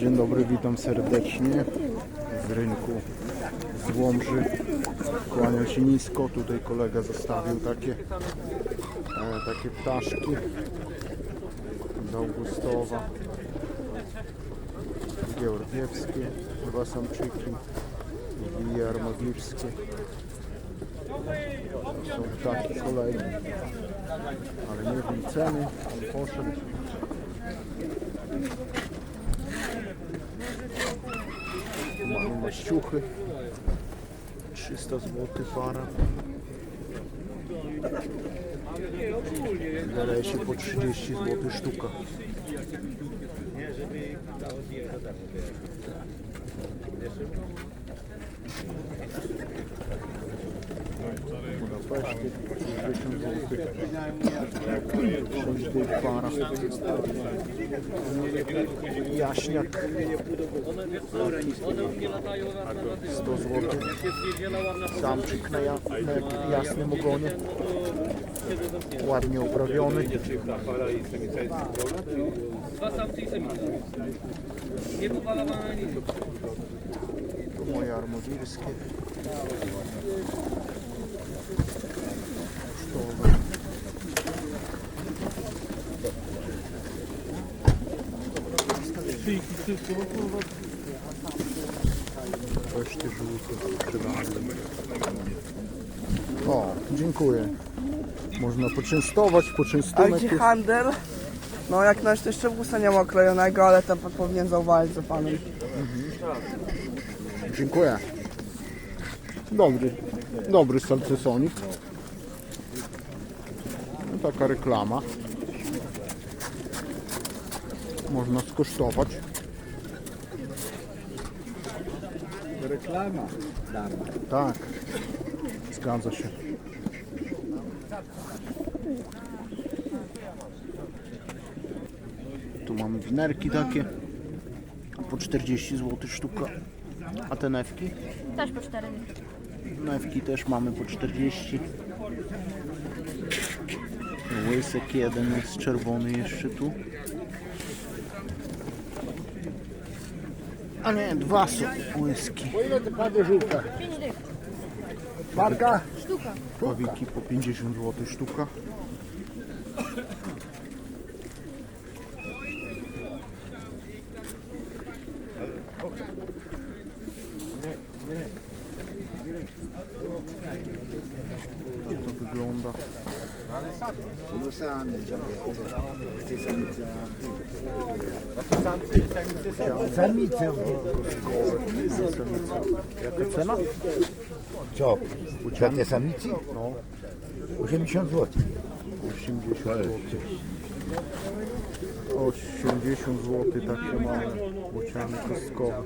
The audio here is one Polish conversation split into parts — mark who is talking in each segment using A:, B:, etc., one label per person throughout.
A: Dzień dobry, witam serdecznie z rynku z Łomży. Kłaniam się nisko. Tutaj kolega zostawił takie, e, takie ptaszki z Augustowa. Georgiewskie, dwa samczyki i armagirskie. Są ptaki kolegi, ale nie wiem ceny, on poszedł. Tu mamy maściuchy. 300 zł para. Wydaje się po 30 zł sztuka. Budapeszty 60 zł. 6 dych para. Jaśniak 100 zł. Samczyk na, ja, na jasnym ogonie. Ładnie oprawiony.
B: Dwa samce i samica. Nie.
A: Tu moje armowirskie. Żółte. O, dziękuję. Można poczęstować,
C: A
A: poczęstunek
C: gdzie
A: jest.
C: handel? No jak na to jeszcze wózka nie ma oklejonego, ale to pan powinien zauważyć za panem.
A: Dziękuję. Dobry, dobry salcesonik. No, taka reklama. Można skosztować.
D: Reklama.
A: Tak, zgadza się. Tu mamy winerki takie. Po 40 zł sztuka. A te newki?
E: Też po 4
A: Newki też mamy po 40. Łysek jeden jest czerwony jeszcze tu. A nie, dwa są łyski.
D: Po ile ty panie żółka?
E: 5 dych.
D: Parka?
E: Sztuka.
A: Pawiki po 50 zł sztuka. Jak to wygląda?
D: No sami. Samice.
A: Jaka cena?
D: Co? Takie samicy?
A: No,
D: 80 zł.
A: 80 zł. 80 zł takie mamy bociany kostkowe.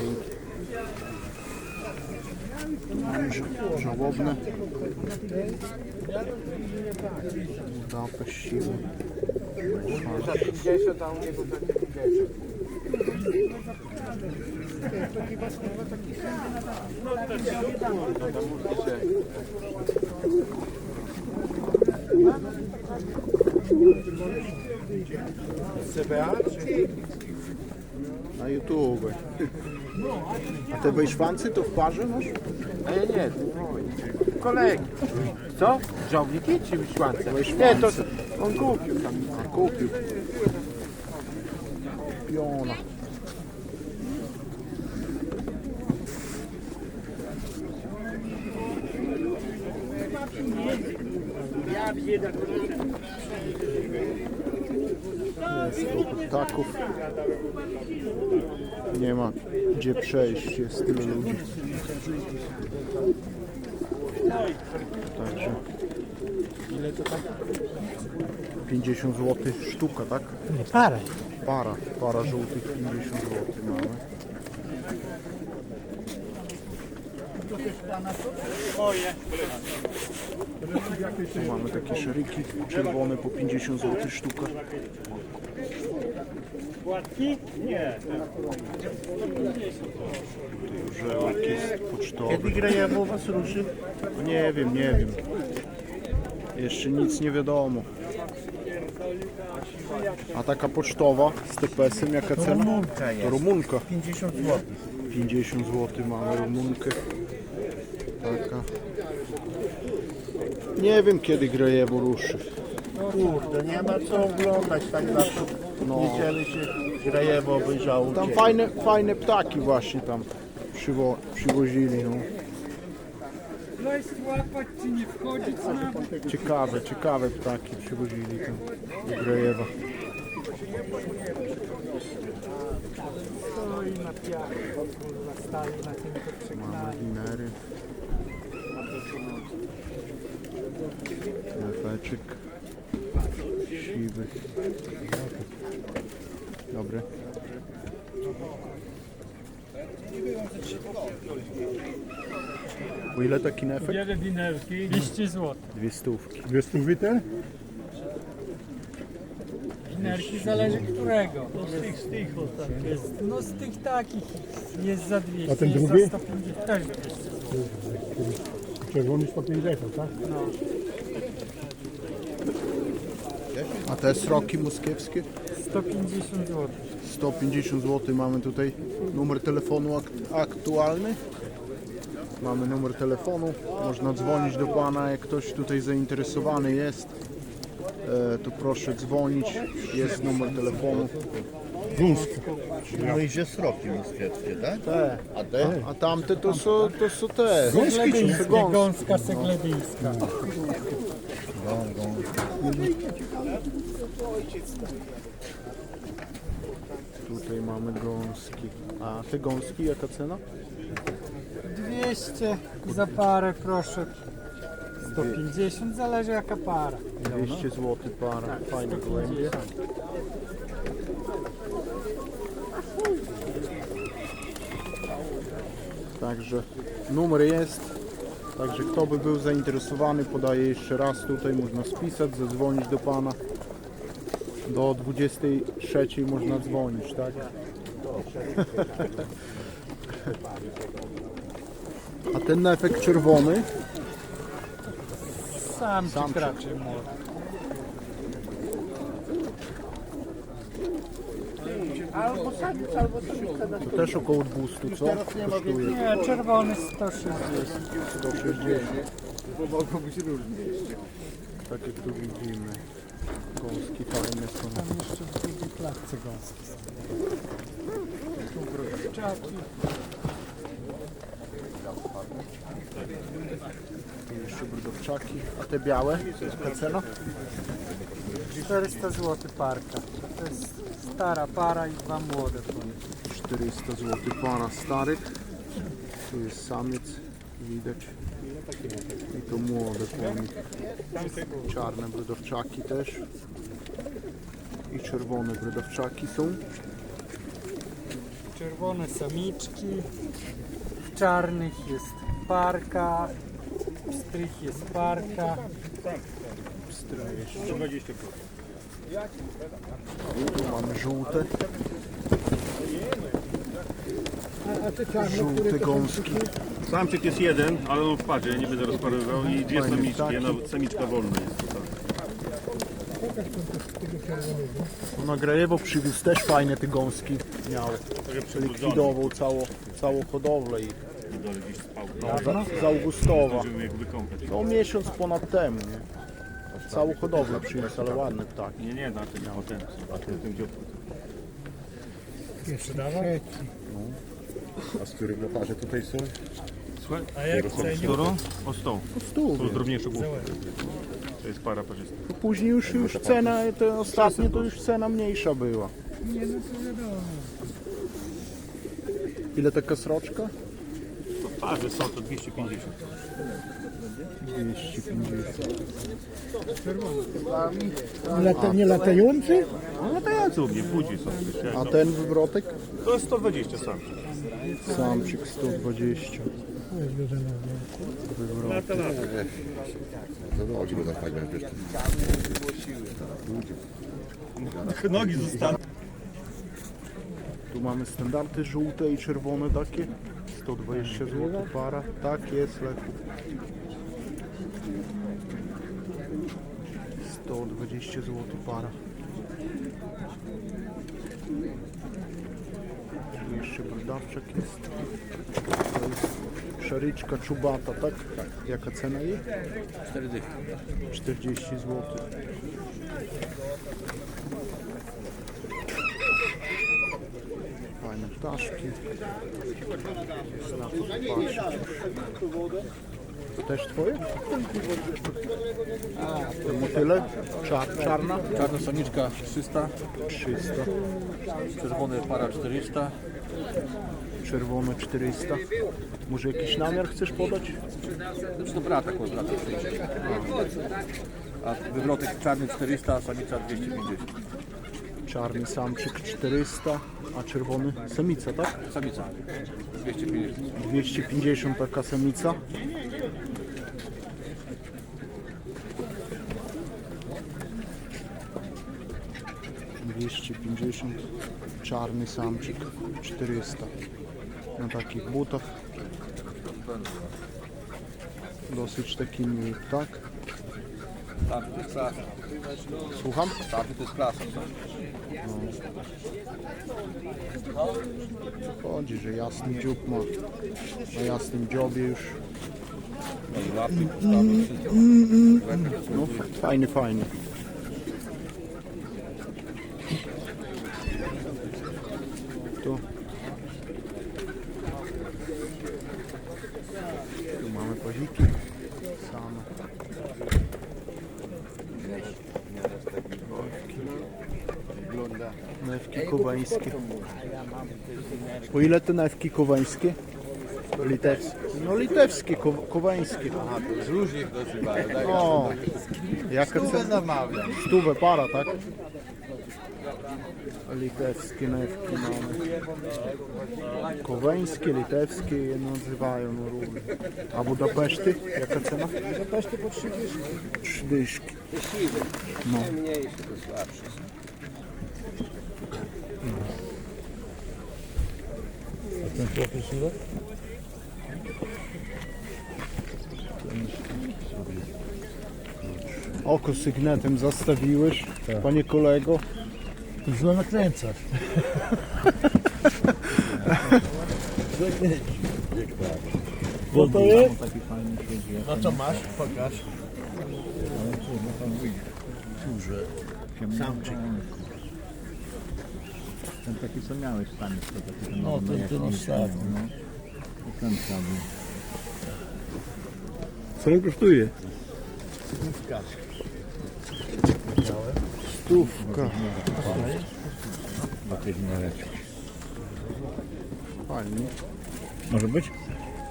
A: Dzięki. Żałobne. Budapeszt siły. Fajnie.
D: 50, a u niego 50. CBA?
A: Na YouTube. A te wejszwancy to w parze masz?
D: A nie, nie, kolegi. Co? Żołniki czy wyśłance? Nie, to on kupił tam.
A: A kupił. Piona. Jest. Nie ma gdzie przejść, jest tyle ludzi. Także
D: Ile to tam?
A: 50 zł sztuka, tak?
D: Nie, parę.
A: Para, para żółtych 50 zł mamy. Tu mamy takie szeryki czerwone po 50 zł sztuka.
F: Płatki? Nie.
A: Żelek jest pocztowy.
D: Kiedy graja was ruszy?
A: Nie wiem, nie wiem. Jeszcze nic nie wiadomo. A taka pocztowa z TPS-em jaka cena?
D: Rumunka jest.
A: To Rumunka.
D: 50 zł.
A: 50 zł mamy rumunkę. Taka. Nie wiem kiedy Grajewo ruszy.
E: Kurde, nie ma co oglądać tak na
A: No.
E: Niedzielę się Grajewo obejrzało.
A: Tam fajne, fajne ptaki właśnie tam przywo, przywozili. No.
F: Wejść, łapać czy nie wchodzić na bok.
A: Ciekawe, ciekawe ptaki przywozili tam do Grajewa.
F: Stoi na piachę, kurwa, stali na tym to
A: Mamy
F: przegnali.
A: winery. Lefeczek. Siwy. Dobry. Po ile taki nefek?
F: Bierę winerki, 200 zł.
A: Dwie stówki.
E: Dwie stówy te?
F: Winerki zależy którego. No z tych, z tych jest, No z tych takich jest za 200,
E: A ten
F: jest
E: drugi?
F: za 150, też 200 zł.
E: Czerwony 150, tak?
A: A te sroki moskiewskie?
F: 150 zł.
A: 150 zł mamy tutaj numer telefonu ak aktualny. Mamy numer telefonu, można dzwonić do Pana, jak ktoś tutaj zainteresowany jest, e, to proszę dzwonić, jest numer telefonu.
G: No i że sroki moskiewskie, tak?
A: Te,
G: A te?
A: a tamte to są, to są te, gąski.
F: gąska segledyjska.
A: Tutaj mamy gąski. A te gąski, jaka cena?
F: 200 za parę proszę. 150, zależy jaka para.
A: 200 zł para, fajne gołębie. Także numer jest. Także kto by był zainteresowany, podaję jeszcze raz tutaj, można spisać, zadzwonić do Pana. Do 23 można dzwonić, tak? A ten efekt czerwony,
F: Sam ci raczej młody.
E: Albo samiec, albo samica na
A: to też około 200, co? Kosztuje
F: Nie, czerwony 160.
A: 160. Mogą być różnie Tak jak tu widzimy. Gąski fajne są.
F: Tam jeszcze w drugiej klatce gąski są. Tu brudczaki.
A: Tu jeszcze brudowczaki. A te białe? Jaka cena?
F: 400 zł parka. To jest stara para i dwa młode. konie.
A: 400 zł para starych. Tu jest samiec, widać. I to młode konie. Czarne brudowczaki też. I czerwone brudowczaki są.
F: Czerwone samiczki. W czarnych jest parka. W strych jest parka.
A: Tu mamy żółte. Żółte gąski.
H: Samczyk jest jeden, ale on w parze, nie będę rozparowywał i dwie
A: Fajny
H: samiczki,
A: ptaki.
H: jedna samiczka wolna jest tutaj.
A: Tu na Grajewo przywiózł też fajne te gąski miał. Likwidował całą, całą hodowlę ich.
H: Dole gdzieś spał.
A: Za, z Augustowa.
H: Żeby jak wykąpać.
A: No miesiąc ponad temu, nie? Całą hodowlę przyniósł, ale ładne ptaki.
H: Nie, nie, na tym potem. A tym, tym dziobku.
G: A z których na parze tutaj są?
H: Słuchaj,
F: A jak
H: którą? O 100.
A: Tu,
H: To drobniejsze główki. To jest para parzysta.
A: później już, już cena, te ostatnie to już cena mniejsza była.
F: Nie, no to wiadomo.
A: Ile taka sroczka?
H: To parze są to 250.
A: 250.
E: Lata, nie latający?
H: No latający u mnie, budzi są.
A: A ten wywrotek?
H: To jest 120 samczyk.
A: Samczyk 120.
G: No no, ci go fajnie wiesz.
H: Nogi zostaną.
A: Tu mamy standardy żółte i czerwone takie. 120 zł para. Tak jest, leku. 120 zł para. Tu jeszcze brodawczak jest. To jest szaryczka czubata, tak? Jaka cena jej?
D: 4 dychy.
A: 40 zł. Fajne ptaszki. Jest na to też twoje? To motyle? Czar, czarna?
D: Czarna samiczka 300,
A: 300.
D: czerwony para 400.
A: Czerwone 400. Może jakiś namiar chcesz podać?
D: Znaczy to brata, akurat brata 400. A wywrotek czarny 400, a samica 250.
A: Czarny samczyk 400, a czerwony samica, tak?
D: Samica 250.
A: 250 taka samica. Dwieście pięćdziesiąt czarny samczyk 400 na takich butach. Dosyć taki miły ptak
D: Tam to jest klasa.
A: słucham?
D: To jest klasa.
A: chodzi, że jasny dziób ma. Na jasnym dziobie już. No fajny, fajny tu tu paziki same Newki kubańskie. Po ile te newki kubańskie? Litewskie. No litewskie, ku- kubańskie.
D: Z różnych nazywają. tak?
A: O. Stówę para, tak? Litewskie newki mamy. Koweńskie, litewskie je nazywają no różne. A Budapeszty? Jaka cena? Budapeszty po 3 dyszki. 3 dyszki. No. Oko sygnetem zastawiłeś, panie kolego.
E: Źle nakręcasz. Co to jest? A co masz? Pokaż. Samczyk.
I: Ten taki co miałeś tam jest to taki
E: No, ten, ten ostatni.
I: no. I Ten samý.
E: Co on kosztuje?
A: Stówka.
I: Naleci.
A: Fajnie,
I: Może być?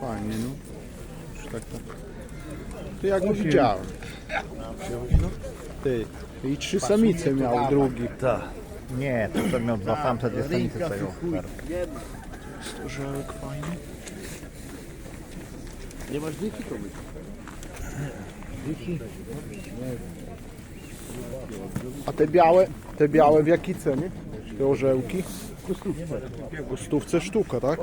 A: fajnie, no. Już tak tak. Ty jak go widziałem. Ty. I trzy samice miał drugi.
I: Tak. Nie, to ten miał dwa samce, dwie samice tego.
A: Storzełek fajny.
D: Nie masz dyki, to my.
A: A te białe, te białe w jakiej cenie? Te orzełki? Po stówce sztuka, tak?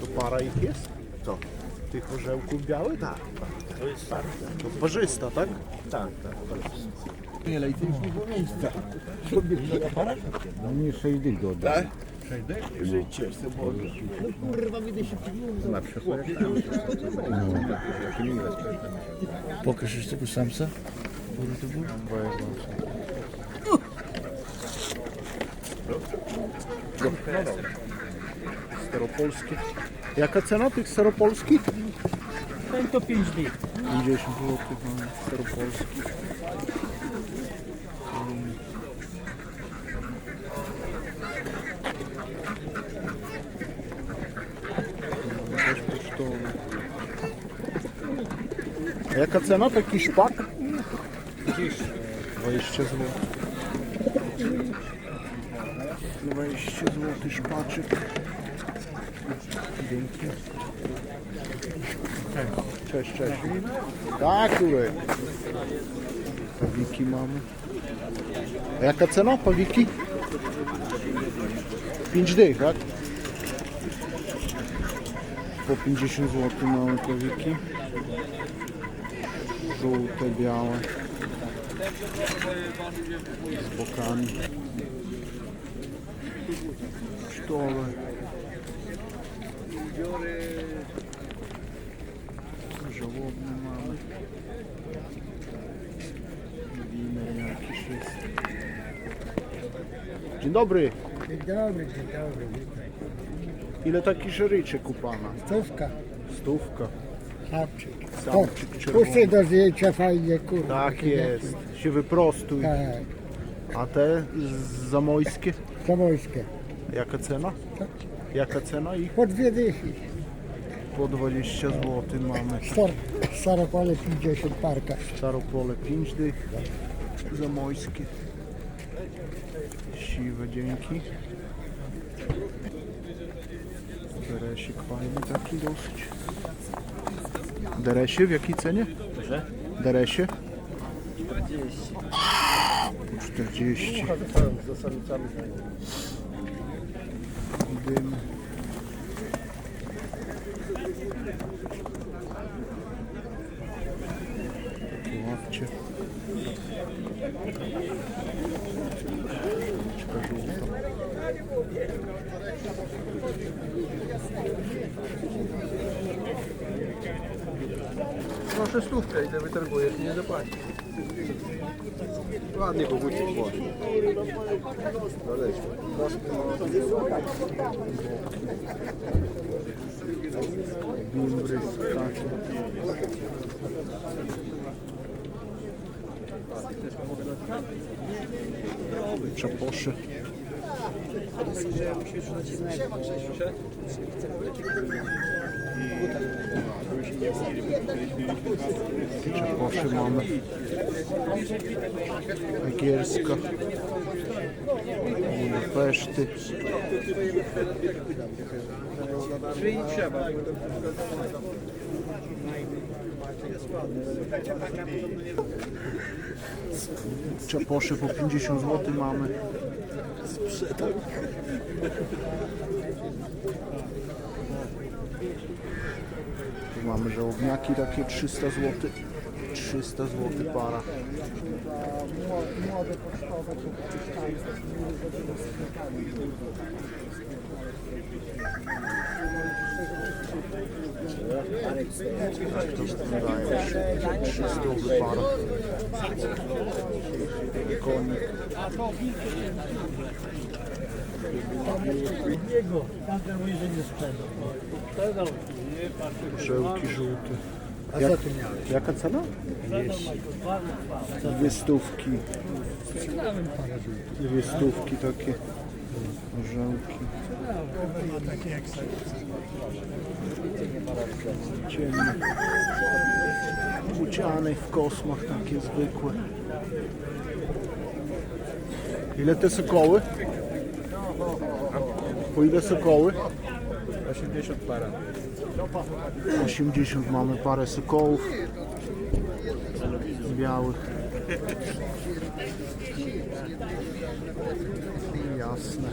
A: To para ich jest?
I: Co?
A: Tych orzełków białych? Tak. To jest To parzysta, tak?
I: Tak, tak.
E: Nie lej, ty już nie było miejsca.
I: Nie 6 dych do oddań.
E: Tak? Życie, Boże. No kurwa, będę się pieniądze.
I: Na przykład. No. Pokaż jeszcze tego samca.
A: Staropolskie. Jaka cena tych staropolskich?
F: Ten to 5 dych.
A: 50 zł mamy staropolski. Też kosztowy. A Jaka cena taki szpak? 20 zł. 20 zł szpaczek. Dzięki. Cześć, cześć. Tak, Turek. Pawiki mamy. A jaka cena pawiki? 5 dych, tak? Po 50 zł małe krowiki. Żółte, białe. Z bokami. Sztole. Żałobne mamy. Winer jakiś jest. Dzień dobry.
E: Dzień dobry, dzień dobry.
A: Ile taki żeryczy kupana?
E: Stówka,
A: Stówka.
E: Chapczyk.
A: Samczyk czerwony.
E: Puszczaj do zdjęcia fajnie, kurwa.
A: Tak jest. Się wyprostuj.
E: Tak,
A: A te z- zamojskie?
E: Zamojskie.
A: Jaka cena? Jaka cena ich?
E: Po dwie dychy.
A: Po 20 zł mamy.
E: Star, staropole 50 parka.
A: Staropole 5 dych. Zamojskie. Siwe dzięki. Deresik fajny taki dosyć. Deresie w jakiej cenie? Deresie? 40. 40. Dym.
D: Proszę stówkę i te wytargujesz, nie zapłacisz. Ładnie go wrócić może.
A: Bimbry takie. Czaposze. Czaposze mamy. Egierska. Budapeszty. Czaposze po 50 zł mamy. Tu mamy żołobniaki takie 300 zł. 300 zł para. Tak to wyglądają. 300 zł para. Konik.
F: Jego, tamten mówi, że nie sprzedał. Sprzedał.
A: Żełki żółte. Jak, jaka cena? Dwie stówki. Dwie stówki takie. Żełki. Ciemne. Buciane w kosmach takie zwykłe. Ile te sokoły? Po ile sokoły?
D: 80 para.
A: 80 mamy parę sokołów białych. Jasne.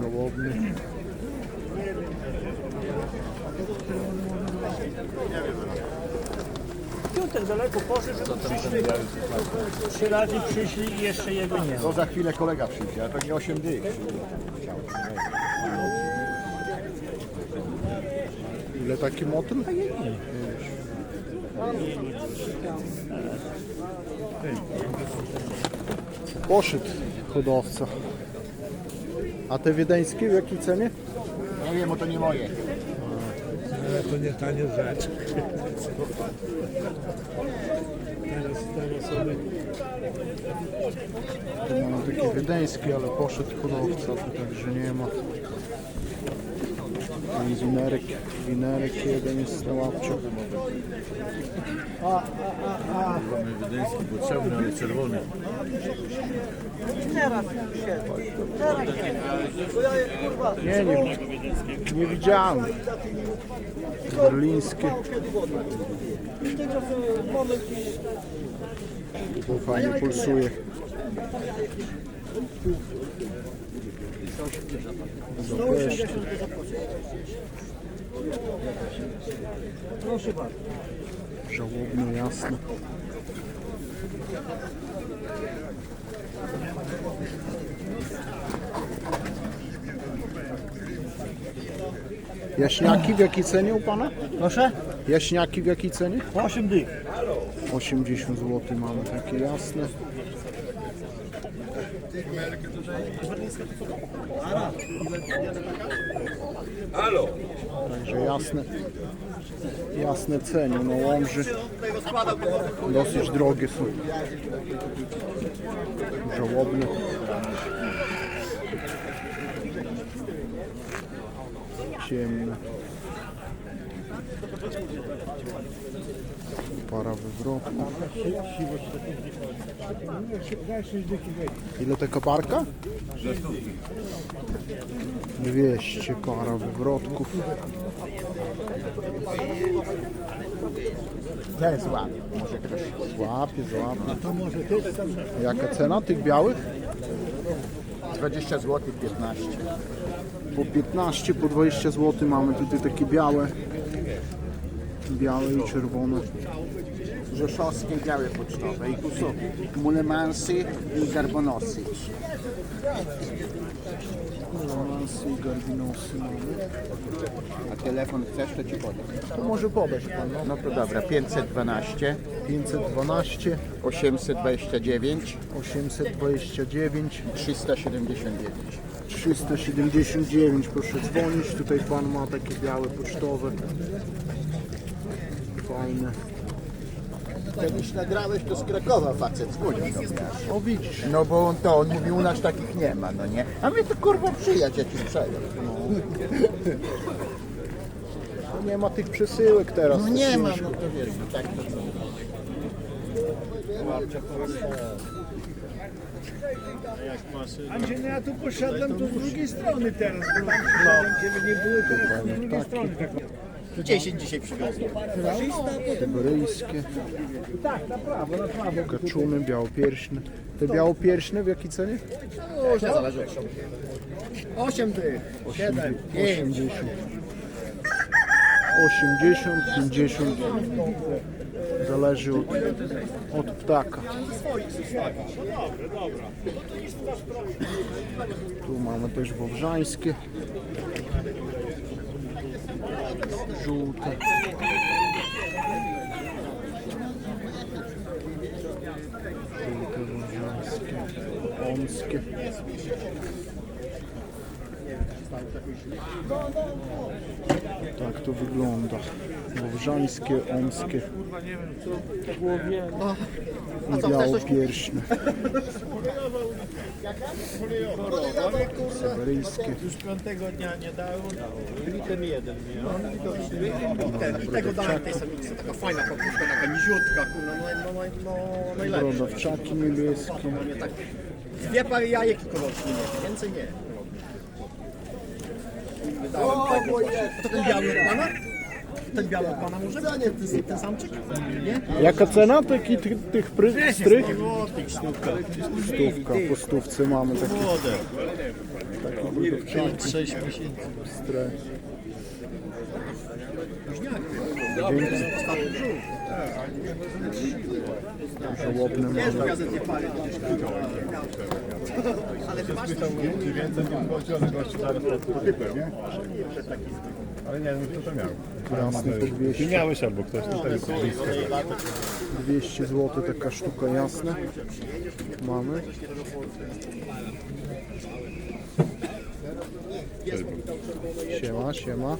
A: Żałobny.
F: Piątek daleko poszedł, żeby przyszli. Trzy razy przyszli i jeszcze jego nie ma.
G: To za chwilę kolega przyjdzie, a to nie 8 dych.
A: Ile taki motyl? Poszedł hodowca. A te wiedeńskie w jakiej cenie?
G: Nie wiem, bo to nie moje.
E: Ale to nie tanie rzecz. Teraz, teraz sobie
A: Tu mamy takie wiedeńskie, ale poszedł hodowca, tu także nie ma. Winerek, winerek jeden jest na łapciu.
G: Mamy wiedeński, bo czarny, ale czerwony.
A: Nie, nie, nie widziałem. Berlińskie. Tu fajnie pulsuje.
F: Proszę bardzo.
A: Żałobne, jasne. Jaśniaki w jakiej cenie u Pana?
E: Proszę?
A: Jaśniaki w jakiej cenie?
E: 8 dych.
A: 80 zł mamy takie jasne. Także jasne, jasne ceny, no łomży dosyć drogie są. Żałobne. Ciemne. Para wywrotu. Ile taka parka? 200 para wywrotków.
D: Nie, złap.
A: Złapie, złapie. Jaka cena tych białych?
D: 20 zł, 15.
A: Po 15, po 20 zł mamy tutaj takie białe. Białe i czerwone.
D: Rzeszowskie białe pocztowe i tu są mulemansy i garbonosy.
A: Romansy i garbinosy mamy.
D: A telefon chcesz, to ci podam.
A: To może podać pan, no.
D: No to dobra, 512
A: 512
D: 829
A: 829
D: 379.
A: 379, proszę dzwonić. Tutaj pan ma takie białe pocztowe. Fajne.
D: Kiedyś nagrałeś to z Krakowa facet, mnie.
A: O widzisz,
D: No bo on to, on mówił, u nas takich nie ma, no nie? A my to kurwa przyjać, ja ci sprzedaję.
A: no nie ma tych przesyłek teraz.
D: No nie ma, no to wiesz, no tak to
E: Andrzej, no ja tu poszedłem tu z drugiej strony teraz, bo no. nie było teraz z drugiej strony. Tak.
D: 10 dzisiaj przywiozłem.
A: Syberyjskie.
E: tak, na prawo, na prawo.
A: Kaczuny, białopierśne. Te białopierśne w jakiej cenie?
D: Różnie zależy od siebie. 8 tych, 7, 5.
A: 80. 80, 50. Zależy od, od ptaka. Tu mamy też wawrzańskie. Żółte. Żółte wawrzańskie. Omskie. Tak to wygląda. Wawrzańskie, omskie i białopierśne. Syberyjskie.
E: Już piątego dnia nie dał, i ten jeden.
J: I tego dałem tej samicy, taka fajna papuszka, taka niziutka, no, no, no, no najlepsza.
A: Brodawczaki niebieskie.
J: Nie, tak, dwie pary jajek tylko rocznie, nie, więcej nie. To ten biały od pana? Ten biały od pana może? Nie, ten, ten samczyk? Nie?
A: Jaka cena taki, tych, tych pry, strych? Stówka, po stówce mamy takie, takie brodawczaki.
J: 6 miesięcy.
A: Stre. Żałobne
J: Wiesz,
A: mamy.
J: gazet nie pary. Ale ty masz coś?
H: Ale nie wiem, kto to miał.
A: Jasne, po 200,
H: Miałeś albo ktoś tutaj jest blisko.
A: 200 zł taka sztuka jasna. Mamy. Siema, siema.